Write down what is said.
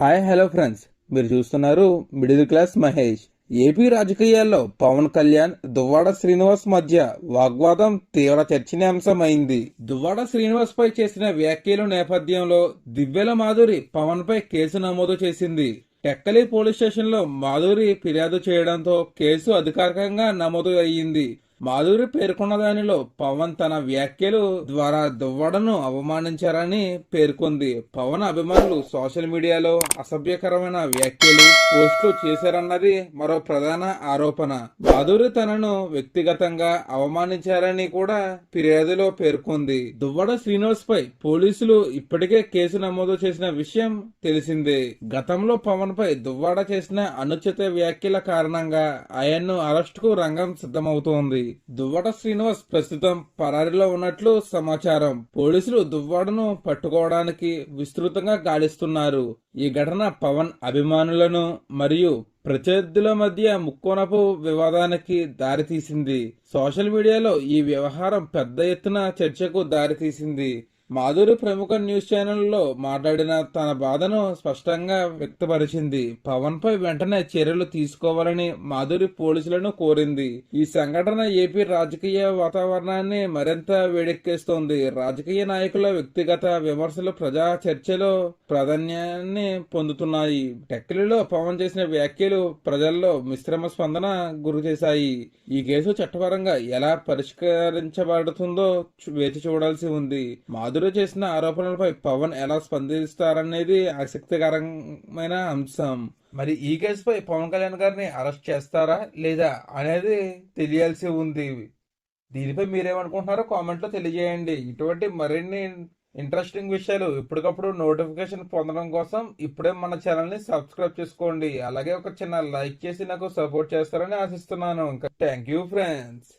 Hi hello friends. మీరు చూస్తున్నారు middle class Mahesh. AP రాజకీయాల్లో పవన్ కళ్యాణ్ దువ్వాడ శ్రీనివాస్ మధ్య వాగ్వాదం తీవ్ర చర్చనీయాంశమైంది. దువ్వాడ శ్రీనివాస్ పై చేసిన వ్యాఖ్యల నేపథ్యంలో దివ్యల మాధురి పవన్ పై కేసు నమోదు చేసింది. టెక్కలి పోలీస్ స్టేషన్లో మాధురి ఫిర్యాదు చేయడంతో కేసు అధికారికంగా నమోదు అయ్యింది. మాధురి పేర్కొన్న దానిలో పవన్ తన వ్యాఖ్యలు ద్వారా దువ్వడను అవమానించారని పేర్కొంది. పవన్ అభిమానులు సోషల్ మీడియాలో అసభ్యకరమైన వ్యాఖ్యలు పోస్టులు చేశారన్నది మరో ప్రధాన ఆరోపణ. మాధురి తనను వ్యక్తిగతంగా అవమానించారని కూడా ఫిర్యాదులో పేర్కొంది. దువ్వడ శ్రీనివాస్ పై పోలీసులు ఇప్పటికే కేసు నమోదు చేసిన విషయం తెలిసిందే. గతంలో పవన్ పై దువ్వాడ చేసిన అనుచిత వ్యాఖ్యల కారణంగా ఆయన్ను అరెస్టుకు రంగం సిద్ధమవుతోంది. దువ్వాడ శ్రీనివాస్ ప్రస్తుతం పరారిలో ఉన్నట్లు సమాచారం. పోలీసులు దువ్వాడను పట్టుకోవడానికి విస్తృతంగా గాలిస్తున్నారు. ఈ ఘటన పవన్ అభిమానులను మరియు ప్రత్యర్థుల మధ్య ముక్కోనపు వివాదానికి దారితీసింది. సోషల్ మీడియాలో ఈ వ్యవహారం పెద్ద ఎత్తున చర్చకు దారితీసింది. మాధురి ప్రముఖ న్యూస్ ఛానల్లో మాట్లాడిన తన బాధను స్పష్టంగా వ్యక్తపరిచింది. పవన్ పై వెంటనే చర్యలు తీసుకోవాలని మాధురి పోలీసులను కోరింది. ఈ సంఘటన ఏపీ రాజకీయ వాతావరణాన్ని మరింత వేడెక్కిస్తోంది. రాజకీయ నాయకుల వ్యక్తిగత విమర్శలు ప్రజా చర్చలో ప్రాధాన్యాన్ని పొందుతున్నాయి. టెక్కలిలో పవన్ చేసిన వ్యాఖ్యలు ప్రజల్లో మిశ్రమ స్పందన గురి చేశాయి ఈ కేసు చట్టపరంగా ఎలా పరిష్కరించబడుతుందో వేచి చూడాల్సి ఉంది. మాధురి చేసిన ఆరోపణలపై పవన్ ఎలా స్పందిస్తారనేది ఆసక్తికరమైన అంశం. మరి ఈ కేసుపై పవన్ కళ్యాణ్ గారిని అరెస్ట్ చేస్తారా లేదా అనేది తెలియాల్సి ఉంది. దీనిపై మీరేమనుకుంటున్నారో కామెంట్లో తెలియజేయండి. ఇటువంటి మరిన్ని ఇంట్రెస్టింగ్ విషయాలు ఎప్పటికప్పుడు నోటిఫికేషన్ పొందడం కోసం ఇప్పుడే మన ఛానల్ని సబ్స్క్రైబ్ చేసుకోండి. అలాగే ఒక చిన్న లైక్ చేసి నాకు సపోర్ట్ చేస్తారని ఆశిస్తున్నాను. ఇంకా థ్యాంక్ యూ ఫ్రెండ్స్.